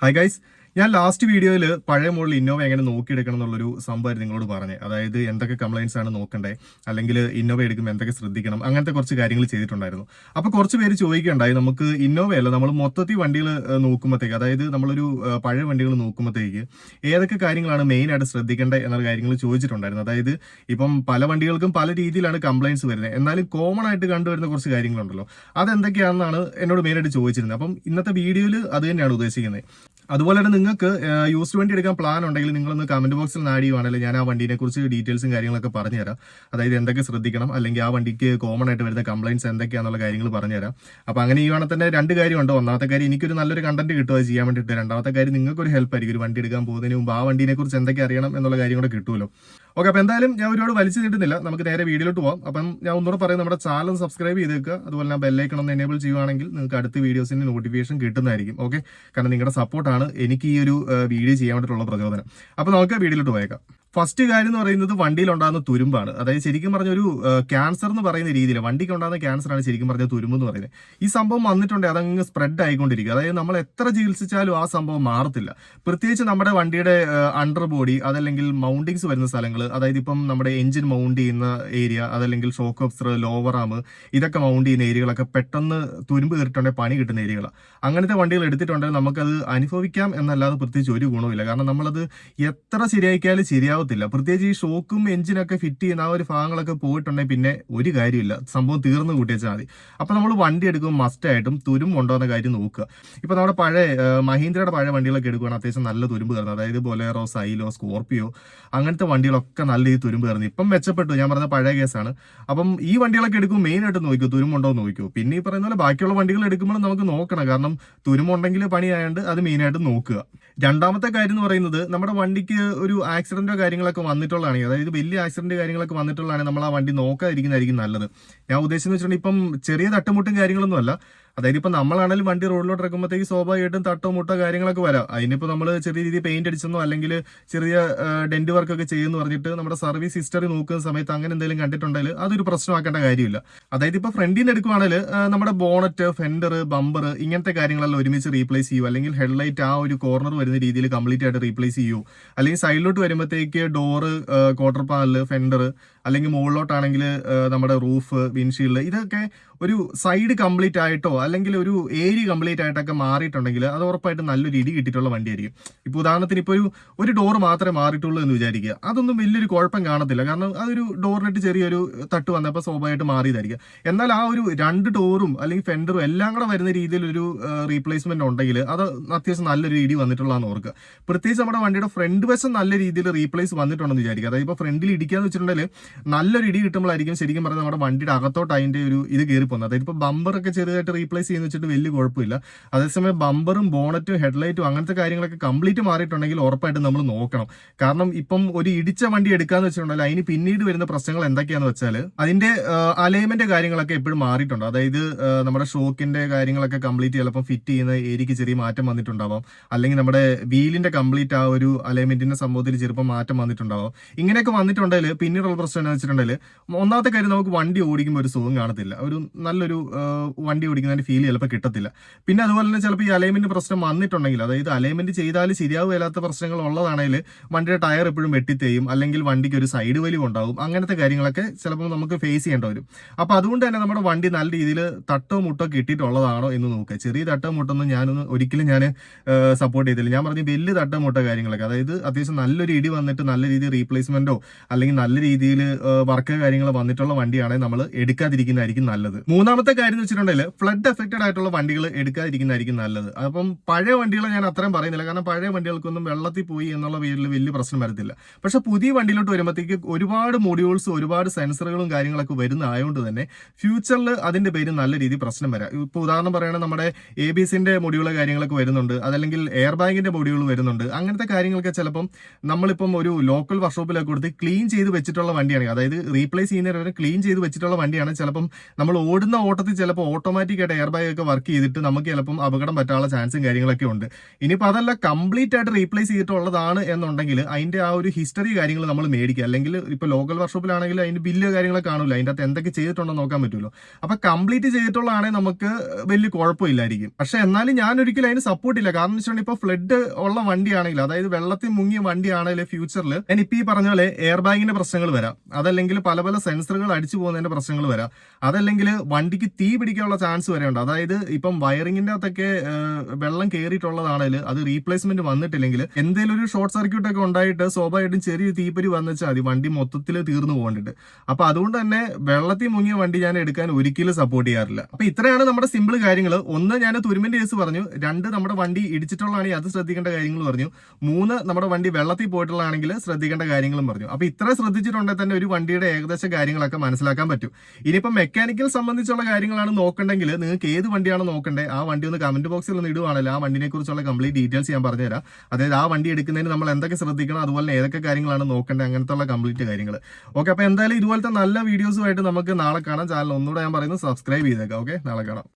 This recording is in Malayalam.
Hi guys, ഞാൻ ലാസ്റ്റ് വീഡിയോയിൽ പഴയ മോഡൽ ഇന്നോവ എങ്ങനെ നോക്കിയെടുക്കണം എന്നുള്ളൊരു സംഭവം നിങ്ങളോട് പറഞ്ഞത് അതായത് എന്തൊക്കെ കംപ്ലൈൻസ് ആണ് നോക്കണ്ടേ? അല്ലെങ്കിൽ ഇന്നോവ എടുക്കുമ്പോൾ എന്തൊക്കെ ശ്രദ്ധിക്കണം? അങ്ങനത്തെ കുറച്ച് കാര്യങ്ങൾ ചെയ്തിട്ടുണ്ടായിരുന്നു. അപ്പോൾ കുറച്ച് പേര് ചോദിക്കുകയുണ്ടായി നമുക്ക് ഇന്നോവയല്ല നമ്മൾ മൊത്തത്തിൽ വണ്ടികൾ നോക്കുമ്പോഴത്തേക്ക് അതായത് നമ്മളൊരു പഴയ വണ്ടികൾ നോക്കുമ്പോഴത്തേക്ക് ഏതൊക്കെ കാര്യങ്ങളാണ് മെയിനായിട്ട് ശ്രദ്ധിക്കേണ്ടത് എന്ന കാര്യങ്ങൾ ചോദിച്ചിട്ടുണ്ടായിരുന്നു. അതായത് ഇപ്പം പല വണ്ടികൾക്കും പല രീതിയിലാണ് കംപ്ലൈൻസ് വരുന്നത്. എന്നാലും കോമൺ ആയിട്ട് കണ്ടുവരുന്ന കുറച്ച് കാര്യങ്ങളുണ്ടല്ലോ. അതെന്തൊക്കെയാണെന്നാണ് എന്നോട് മെയിനായിട്ട് ചോദിച്ചിരുന്നത്. അപ്പം ഇന്നത്തെ വീഡിയോയിൽ അത് തന്നെയാണ് ഉദ്ദേശിക്കുന്നത്. അതുപോലെ തന്നെ നിങ്ങൾക്ക് യൂസ് വേണ്ടി എടുക്കാൻ പ്ലാൻ ഉണ്ടെങ്കിൽ നിങ്ങളൊന്ന് കമന്റ് ബോക്സിൽ നാടിയുവാണെങ്കിൽ ഞാൻ ആ വണ്ടീനെ കുറിച്ച് ഡീറ്റെയിൽസും കാര്യങ്ങളൊക്കെ പറഞ്ഞുതരാം. അതായത് എന്തൊക്കെ ശ്രദ്ധിക്കണം അല്ലെങ്കിൽ ആ വണ്ടിക്ക് കോമൺ ആയിട്ട് വരുന്ന കംപ്ലൈൻസ് എന്തൊക്കെയാണെന്നുള്ള കാര്യങ്ങൾ പറഞ്ഞുതരാം. അപ്പോൾ അങ്ങനെ ചെയ്യുവാണെങ്കിൽ തന്നെ രണ്ട് കാര്യമുണ്ട്. ഒന്നാമത്തെ കാര്യം എനിക്കൊരു നല്ലൊരു കണ്ടന്റ് കിട്ടുക ചെയ്യാൻ വേണ്ടിയിട്ട്. രണ്ടാമത്തെ കാര്യം നിങ്ങൾക്ക് ഒരു ഹെൽപ്പ് ആയിരിക്കും ഒരു വണ്ടി എടുക്കാൻ പോകുന്നതിന് മുമ്പ് ആ വണ്ടീനെ കുറിച്ച് എന്തൊക്കെ അറിയണം എന്നുള്ള കാര്യം കൂടെ കിട്ടുമല്ലോ. ഓക്കെ അപ്പോൾ എന്തായാലും ഞാൻ ഒരുപാട് വലിച്ചു നീട്ടുന്നില്ല. നമുക്ക് നേരെ വീഡിയോയിലോട്ട് പോകാം അപ്പം ഞാൻ ഒന്നുകൂടെ പറയും നമ്മുടെ ചാനൽ സബ്സ്ക്രൈബ് ചെയ്തേക്കുക. അതുപോലെ ഞാൻ ബെല്ലൈക്കണം ഒന്ന് എനേബിൾ ചെയ്യുവാണെങ്കിൽ നിങ്ങൾക്ക് അടുത്ത വീഡിയോസിന്റെ നോട്ടിഫിക്കേഷൻ കിട്ടുന്നതായിരിക്കും. ഓക്കെ കാരണം നിങ്ങളുടെ സപ്പോർട്ടാണ് എനിക്ക് ഈ ഒരു വീഡിയോ ചെയ്യാൻ വേണ്ടിയിട്ടുള്ള പ്രചോദനം. അപ്പോൾ നമുക്ക് വീഡിയോയിലോട്ട് പോയേക്കാം. ഫസ്റ്റ് കാര്യം എന്ന് പറയുന്നത് വണ്ടിയിൽ ഉണ്ടാകുന്ന തുരുമ്പാണ്. അതായത് ശരിക്കും പറഞ്ഞ ഒരു ക്യാൻസർ എന്ന് പറയുന്ന രീതിയിൽ വണ്ടിക്ക് ഉണ്ടാകുന്ന ക്യാൻസർ ആണ് ശരിക്കും പറഞ്ഞ തുരുമ്പ് എന്ന് പറയുന്നത്. ഈ സംഭവം വന്നിട്ടുണ്ട് അതങ്ങ് സ്പ്രെഡ് ആയിക്കൊണ്ടിരിക്കുക. അതായത് നമ്മൾ എത്ര ചികിത്സിച്ചാലും ആ സംഭവം മാറത്തില്ല. പ്രത്യേകിച്ച് നമ്മുടെ വണ്ടിയുടെ അണ്ടർ ബോഡി അതല്ലെങ്കിൽ മൗണ്ടിങ്സ് വരുന്ന സ്ഥലങ്ങൾ അതായത് ഇപ്പം നമ്മുടെ എഞ്ചിൻ മൗണ്ട് ചെയ്യുന്ന ഏരിയ അതല്ലെങ്കിൽ ഷോക്ക് ഓബ്സർ ലോവർ ആം ഇതൊക്കെ മൗണ്ട് ചെയ്യുന്ന ഏരിയകളൊക്കെ പെട്ടെന്ന് തുരുമ്പ് കയറിയിട്ടുണ്ടെങ്കിൽ പണി കിട്ടുന്ന ഏരിയകളാണ് അങ്ങനത്തെ വണ്ടികൾ എടുത്തിട്ടുണ്ടെങ്കിൽ നമുക്കത് അനുഭവിക്കാം എന്നല്ലാതെ പ്രത്യേകിച്ച് ഒരു ഗുണവുമില്ല. കാരണം നമ്മളത് എത്ര ശരിയാക്കിയാലും ശരിയാവത്തില്ല. പ്രത്യേകിച്ച് ഈ ഷോക്കും എഞ്ചിനൊക്കെ ഫിറ്റ് ചെയ്യുന്ന ആ ഒരു ഭാഗങ്ങളൊക്കെ പോയിട്ടുണ്ടെങ്കിൽ പിന്നെ ഒരു കാര്യമില്ല. സംഭവം തീർന്നു കൂട്ടിയാൽ മതി. അപ്പം നമ്മൾ വണ്ടി എടുക്കുമ്പോൾ മസ്റ്റായിട്ടും തുരുമ്പ് ഉണ്ടോ എന്ന കാര്യം നോക്കുക. ഇപ്പം നമ്മുടെ പഴയ മഹീന്ദ്രയുടെ പഴയ വണ്ടികളൊക്കെ എടുക്കുകയാണ് അത്യാവശ്യം നല്ല തുരുമ്പ് കയറുന്നത്. അതായത് ബൊലേറോ സൈലോ സ്കോർപ്പിയോ അങ്ങനത്തെ വണ്ടികളൊക്കെ നല്ല രീതിയിൽ തുരുമ്പ് കയറുന്നത്. ഇപ്പം മെച്ചപ്പെട്ടു. ഞാൻ പറഞ്ഞ പഴയ കേസാണ്. അപ്പം ഈ വണ്ടികളൊക്കെ എടുക്കും മെയിൻ ആയിട്ട് നോക്കൂ തുരുമ്പുണ്ടോ എന്ന് നോക്കൂ പിന്നെ ഈ പറയുന്ന പോലെ ബാക്കിയുള്ള വണ്ടികൾ എടുക്കുമ്പോൾ നമുക്ക് നോക്കണം. കാരണം തുരുമ്പുണ്ടെങ്കിൽ പണിയായതുകൊണ്ട് അത് മെയിൻ ആയിട്ട് നോക്കുക. രണ്ടാമത്തെ കാര്യം എന്ന് പറയുന്നത് നമ്മുടെ വണ്ടിക്ക് ഒരു ആക്സിഡന്റോ കാര്യങ്ങളൊക്കെ വന്നിട്ടുള്ളതാണ് അതായത് വലിയ ആക്സിഡന്റ് കാര്യങ്ങളൊക്കെ വന്നിട്ടുള്ളതാണ് നമ്മൾ ആ വണ്ടി നോക്കാതിരിക്കുന്നതായിരിക്കും നല്ലത്. ഞാൻ ഉദ്ദേശിച്ചെന്ന് വെച്ചിട്ടുണ്ടെങ്കിൽ ഇപ്പം ചെറിയ തട്ടുമുട്ടും കാര്യങ്ങളൊന്നും അല്ല. അതായത് ഇപ്പൊ നമ്മളാണെങ്കിലും വണ്ടി റോഡിലോട്ട് ഇറക്കുമ്പോഴത്തേക്ക് സ്വാഭാവികമായിട്ടും തട്ടോ മുട്ടോ കാര്യങ്ങളൊക്കെ വരാം. അതിനിപ്പോ നമ്മൾ ചെറിയ രീതിയിൽ പെയിന്റ് അടിച്ചെന്നോ അല്ലെങ്കിൽ ചെറിയ ഡെന്റ് വർക്ക് ഒക്കെ ചെയ്യുമെന്ന് പറഞ്ഞിട്ട് നമ്മുടെ സർവീസ് ഹിസ്റ്ററി നോക്കുന്ന സമയത്ത് അങ്ങനെ എന്തെങ്കിലും കണ്ടിട്ടുണ്ടെങ്കിൽ അതൊരു പ്രശ്നമാക്കേണ്ട കാര്യമില്ല. അതായത് ഇപ്പോൾ ഫ്രണ്ടിൽ നിന്ന് എടുക്കുവാണെങ്കിൽ നമ്മുടെ ബോണറ്റ് ഫെൻഡർ ബമ്പർ ഇങ്ങനത്തെ കാര്യങ്ങളെല്ലാം ഒരുമിച്ച് റീപ്ലേസ് ചെയ്യൂ. അല്ലെങ്കിൽ ഹെഡ്ലൈറ്റ് ആ ഒരു കോർണർ വരുന്ന രീതിയിൽ കംപ്ലീറ്റ് ആയിട്ട് റീപ്ലേസ് ചെയ്യൂ. അല്ലെങ്കിൽ സൈഡിലോട്ട് വരുമ്പോഴത്തേക്ക് ഡോറ് ക്വാർട്ടർ പാനൽ ഫെൻഡർ അല്ലെങ്കിൽ മുകളിലോട്ടാണെങ്കിൽ നമ്മുടെ റൂഫ് വിൻഷീൽഡ് ഇതൊക്കെ ഒരു സൈഡ് കംപ്ലീറ്റ് ആയിട്ടോ അല്ലെങ്കിൽ ഒരു ഏരിയ കംപ്ലീറ്റ് ആയിട്ടൊക്കെ മാറിയിട്ടുണ്ടെങ്കിൽ അത് ഉറപ്പായിട്ടും നല്ലൊരു ഇടി കിട്ടിയിട്ടുള്ള വണ്ടിയായിരിക്കും. ഇപ്പോൾ ഉദാഹരണത്തിന് ഇപ്പോൾ ഒരു ഒരു ഡോർ മാത്രമേ മാറിയിട്ടുള്ളൂ എന്ന് വിചാരിക്കുക. അതൊന്നും വലിയൊരു കുഴപ്പം കാണത്തില്ല. കാരണം അതൊരു ഡോറിനിട്ട് ചെറിയൊരു തട്ട് വന്നപ്പോൾ സ്വാഭാവികമായിട്ട് മാറിയതായിരിക്കും. എന്നാൽ ആ ഒരു രണ്ട് ഡോറും അല്ലെങ്കിൽ ഫെൻഡറും എല്ലാം കൂടെ വരുന്ന രീതിയിൽ ഒരു റീപ്ലേസ്മെന്റ് ഉണ്ടെങ്കിൽ അത് അത്യാവശ്യം നല്ലൊരു ഇടി വന്നിട്ടുള്ളതാണ് ഓർക്കുക. പ്രത്യേകിച്ച് നമ്മുടെ വണ്ടിയുടെ ഫ്രണ്ട് വശം നല്ല രീതിയിൽ റീപ്ലേസ് വന്നിട്ടുണ്ടെന്ന് വിചാരിക്കുക. അതായത് ഇപ്പോൾ ഫ്രണ്ടിൽ ഇടിക്കാന്ന് വെച്ചിട്ടുണ്ടെങ്കിൽ നല്ലൊരു ഇടി കിട്ടുമ്പോഴായിരിക്കും ശരിക്കും പറഞ്ഞാൽ നമ്മുടെ വണ്ടിയുടെ അകത്തോട്ട് അതിന്റെ ഒരു ഇത് കയറി പോകുന്നത്. അതായത് ഇപ്പോൾ ബമ്പറൊക്കെ ചെറുതായിട്ട് റീപ്ലേസ് ചെയ്യുന്ന വെച്ചിട്ട് വലിയ കുഴപ്പമില്ല. അതേസമയം ബമ്പറും ബോണറ്റും ഹെഡ്ലൈറ്റും അങ്ങനത്തെ കാര്യങ്ങളൊക്കെ കംപ്ലീറ്റ് മാറിയിട്ടുണ്ടെങ്കിൽ ഉറപ്പായിട്ടും നമ്മൾ നോക്കണം. കാരണം ഇപ്പം ഒരു ഇടിച്ച വണ്ടി എടുക്കാന്ന് വെച്ചിട്ടുണ്ടെങ്കിൽ അതിന് പിന്നീട് വരുന്ന പ്രശ്നങ്ങൾ എന്തൊക്കെയാണെന്ന് വെച്ചാൽ അതിന്റെ അലൈൻമെന്റ് കാര്യങ്ങളൊക്കെ എപ്പോഴും മാറിയിട്ടുണ്ട്. അതായത് നമ്മുടെ ഷോക്കിന്റെ കാര്യങ്ങളൊക്കെ കംപ്ലീറ്റ് ചിലപ്പോൾ ഫിറ്റ് ചെയ്യുന്ന ഏരിയക്ക് ചെറിയ മാറ്റം വന്നിട്ടുണ്ടാവാം. അല്ലെങ്കിൽ നമ്മുടെ വീലിന്റെ കംപ്ലീറ്റ് ആ ഒരു അലൈൻമെന്റിന്റെ സംഭവത്തിൽ ചിലപ്പോൾ മാറ്റം വന്നിട്ടുണ്ടാവാം. ഇങ്ങനെയൊക്കെ വന്നിട്ടുണ്ടെങ്കിൽ പിന്നീടുള്ള പ്രശ്നം എന്ന് വെച്ചിട്ടുണ്ടെങ്കിൽ ഒന്നാമത്തെ കാര്യം നമുക്ക് വണ്ടി ഓടിക്കുമ്പോൾ ഒരു സുഖം കാണത്തില്ല. ഒരു നല്ലൊരു വണ്ടി ഓടിക്കുന്നതിന്റെ ഫീൽ ചിലപ്പോൾ കിട്ടത്തില്ല. പിന്നെ അതുപോലെ തന്നെ ചിലപ്പോൾ ഈ അലൈൻമെന്റ് പ്രശ്നം വന്നിട്ടുണ്ടെങ്കിൽ അതായത് അലൈൻമെന്റ് ചെയ്താൽ ശരിയാവില്ലാത്ത പ്രശ്നങ്ങൾ ഉള്ളതാണെങ്കിൽ വണ്ടിയുടെ ടയർ എപ്പോഴും വെട്ടിത്തേയും അല്ലെങ്കിൽ വണ്ടിക്ക് ഒരു സൈഡ് വലിവ് ഉണ്ടാവും അങ്ങനത്തെ കാര്യങ്ങളൊക്കെ ചിലപ്പോൾ നമുക്ക് ഫേസ് ചെയ്യേണ്ടി വരും. അപ്പോൾ അതുകൊണ്ട് തന്നെ നമ്മുടെ വണ്ടി നല്ല രീതിയിൽ തട്ടോ മുട്ടോ കിട്ടിയിട്ടുള്ളതാണോ എന്ന് നോക്കുക. ചെറിയ തട്ടോ മുട്ടൊന്നും ഞാനൊന്നും ഒരിക്കലും ഞാൻ സപ്പോർട്ട് ചെയ്തില്ല. ഞാൻ പറഞ്ഞു വലിയ തട്ടോ മുട്ടോ കാര്യങ്ങളൊക്കെ അതായത് അത്യാവശ്യം നല്ലൊരു ഇടി വന്നിട്ട് നല്ല രീതിയിൽ റീപ്ലേസ്മെന്റോ അല്ലെങ്കിൽ നല്ല രീതിയിൽ വർക്ക് കാര്യങ്ങൾ വന്നിട്ടുള്ള വണ്ടിയാണെങ്കിൽ നമ്മൾ എടുക്കാതിരിക്കുന്നതായിരിക്കും നല്ലത്. മൂന്നാമത്തെ കാര്യം എന്ന് വെച്ചിട്ടുണ്ടെങ്കിൽ ഫ്ലഡ് എഫക്റ്റഡ് ആയിട്ടുള്ള വണ്ടികൾ എടുക്കാതിരിക്കുന്നതായിരിക്കും നല്ലത്. അപ്പം പഴയ വണ്ടികളെ ഞാൻ അത്രയും പറയുന്നില്ല. കാരണം പഴയ വണ്ടികൾക്കൊന്നും വെള്ളത്തിൽ പോയി എന്നുള്ള പേരിൽ വലിയ പ്രശ്നം വരത്തില്ല. പക്ഷെ പുതിയ വണ്ടിയിലോട്ട് വരുമ്പോഴത്തേക്ക് ഒരുപാട് മൊഡ്യൂൾസ് ഒരുപാട് സെൻസറുകളും കാര്യങ്ങളൊക്കെ വരുന്ന ആയതുകൊണ്ട് തന്നെ ഫ്യൂച്ചറിൽ അതിന്റെ പേര് നല്ല രീതിയിൽ പ്രശ്നം വരാം. ഇപ്പോൾ ഉദാഹരണം പറയുകയാണെങ്കിൽ നമ്മുടെ എ ബി സിന്റെ മൊഡ്യൂൾ കാര്യങ്ങളൊക്കെ വരുന്നുണ്ട്. അതല്ലെങ്കിൽ എയർ ബാഗിന്റെ മൊഡ്യൂൾ വരുന്നുണ്ട്. അങ്ങനത്തെ കാര്യങ്ങളൊക്കെ ചിലപ്പം നമ്മളിപ്പം ഒരു ലോക്കൽ വർക്ക്ഷോപ്പിലൊക്കെ കൊടുത്ത് ക്ലീൻ ചെയ്ത് വെച്ചിട്ടുള്ള വണ്ടിയാണ് അതായത് റീപ്ലേസ് ചെയ്യുന്നവരെ ക്ലീൻ ചെയ്ത് വെച്ചിട്ടുള്ള വണ്ടിയാണ്. ചിലപ്പം നമ്മൾ ഓടുന്ന ഓട്ടത്തിൽ ചിലപ്പോൾ ഓട്ടോമാറ്റിക് ആയിട്ട് എയർ ബാഗ് ഒക്കെ വർക്ക് ചെയ്തിട്ട് നമുക്ക് ചിലപ്പം അപകടം പറ്റാനുള്ള ചാൻസും കാര്യങ്ങളൊക്കെ ഉണ്ട്. ഇനിയിപ്പോൾ അതല്ല കംപ്ലീറ്റ് ആയിട്ട് റീപ്ലേസ് ചെയ്തിട്ടുള്ളതാണ് എന്നുണ്ടെങ്കിൽ അതിന്റെ ആ ഒരു ഹിസ്റ്ററി കാര്യങ്ങൾ നമ്മൾ മേടിക്കുക. അല്ലെങ്കിൽ ഇപ്പോൾ ലോക്കൽ വർക്ക്ഷോപ്പിലാണെങ്കിൽ അതിന്റെ ബില്ല് കാര്യങ്ങളൊക്കെ കാണില്ല അതിന്റെ അകത്ത് എന്തൊക്കെ ചെയ്തിട്ടുണ്ടോ നോക്കാൻ പറ്റുമല്ലോ അപ്പോൾ കംപ്ലീറ്റ് ചെയ്തിട്ടുള്ളതാണെങ്കിൽ നമുക്ക് വലിയ കുഴപ്പമില്ലായിരിക്കും. പക്ഷേ എന്നാലും ഞാൻ ഒരിക്കലും അതിന് സപ്പോർട്ട് ഇല്ല. കാരണം വെച്ചിട്ടുണ്ടെങ്കിൽ ഇപ്പോൾ ഫ്ലഡ് ഉള്ള വണ്ടിയാണെങ്കിൽ അതായത് വെള്ളത്തിൽ മുങ്ങിയ വണ്ടിയാണെങ്കിൽ ഫ്യൂച്ചറിൽ ഞാൻ ഇപ്പോൾ ഈ പറഞ്ഞ പോലെ എയർ ബാഗിന്റെ പ്രശ്നങ്ങൾ വരാം. അതല്ലെങ്കിൽ പല പല സെൻസറുകൾ അടിച്ചു പോകുന്നതിന്റെ പ്രശ്നങ്ങൾ വരാം. അതല്ലെങ്കിൽ വണ്ടിക്ക് തീ പിടിക്കാനുള്ള ചാൻസ് വരെ ഉണ്ട്. അതായത് ഇപ്പം വയറിങ്ങിന്റെ അകത്തൊക്കെ വെള്ളം കയറിയിട്ടുള്ളതാണെങ്കിൽ അത് റീപ്ലേസ്മെന്റ് വന്നിട്ടില്ലെങ്കിൽ എന്തെങ്കിലും ഒരു ഷോർട്ട് സർക്യൂട്ട് ഒക്കെ ഉണ്ടായിട്ട് സ്വാഭാവികമായിട്ടും ചെറിയ തീപ്പരി വന്നുവെച്ചാൽ മതി. വണ്ടി മൊത്തത്തിൽ തീർന്നു പോകണ്ടിട്ട്. അപ്പോൾ അതുകൊണ്ട് തന്നെ വെള്ളത്തിൽ മുങ്ങിയ വണ്ടി ഞാൻ എടുക്കാൻ ഒരിക്കലും സപ്പോർട്ട് ചെയ്യാറില്ല. അപ്പോൾ ഇത്രയാണ് നമ്മുടെ സിമ്പിൾ കാര്യങ്ങൾ. ഒന്ന് ഞാൻ തുരുമ്പിന്റെ കേസ് പറഞ്ഞു. രണ്ട് നമ്മുടെ വണ്ടി ഇടിച്ചിട്ടുള്ളതാണെങ്കിൽ അത് ശ്രദ്ധിക്കേണ്ട കാര്യങ്ങൾ പറഞ്ഞു. മൂന്ന് നമ്മുടെ വണ്ടി വെള്ളത്തിൽ പോയിട്ടുള്ളതാണെങ്കിൽ ശ്രദ്ധിക്കേണ്ട കാര്യങ്ങളും പറഞ്ഞു. അപ്പോൾ ഇത്ര ശ്രദ്ധിച്ചിട്ടുണ്ടെങ്കിൽ തന്നെ ഒരു വണ്ടിയുടെ ഏകദേശം കാര്യങ്ങളൊക്കെ മനസ്സിലാക്കാൻ പറ്റും. ഇനിയിപ്പോൾ മെക്കാനിക്കൽ സംബന്ധിച്ചുള്ള കാര്യങ്ങളാണ് നോക്കണ്ടെങ്കിൽ നിങ്ങൾക്ക് ഏത് വണ്ടിയാണ് നോക്കണ്ടേ ആ വണ്ടി ഒന്ന് കമന്റ് ബോക്സിൽ ഒന്ന് ഇടുവാണല്ലോ ആ വണ്ടിനെ കുറിച്ചുള്ള കംപ്ലീറ്റ് ഡീറ്റെയിൽസ് ഞാൻ പറഞ്ഞുതരാം. അതായത് ആ വണ്ടി എടുക്കുന്നതിന് നമ്മൾ എന്തൊക്കെ ശ്രദ്ധിക്കണം അതുപോലെ ഏതൊക്കെ കാര്യങ്ങളാണ് നോക്കേണ്ടത് അങ്ങനത്തെ ഉള്ള കംപ്ലീറ്റ് കാര്യങ്ങൾ. ഓക്കെ അപ്പോൾ എന്തായാലും ഇതുപോലത്തെ നല്ല വീഡിയോസുമായിട്ട് നമുക്ക് നാളെ കാണാം. ചാനൽ ഒന്നുകൂടെ ഞാൻ പറയുന്നത് സബ്സ്ക്രൈബ് ചെയ്തേക്കാം. ഓക്കെ നാളെ കാണാം.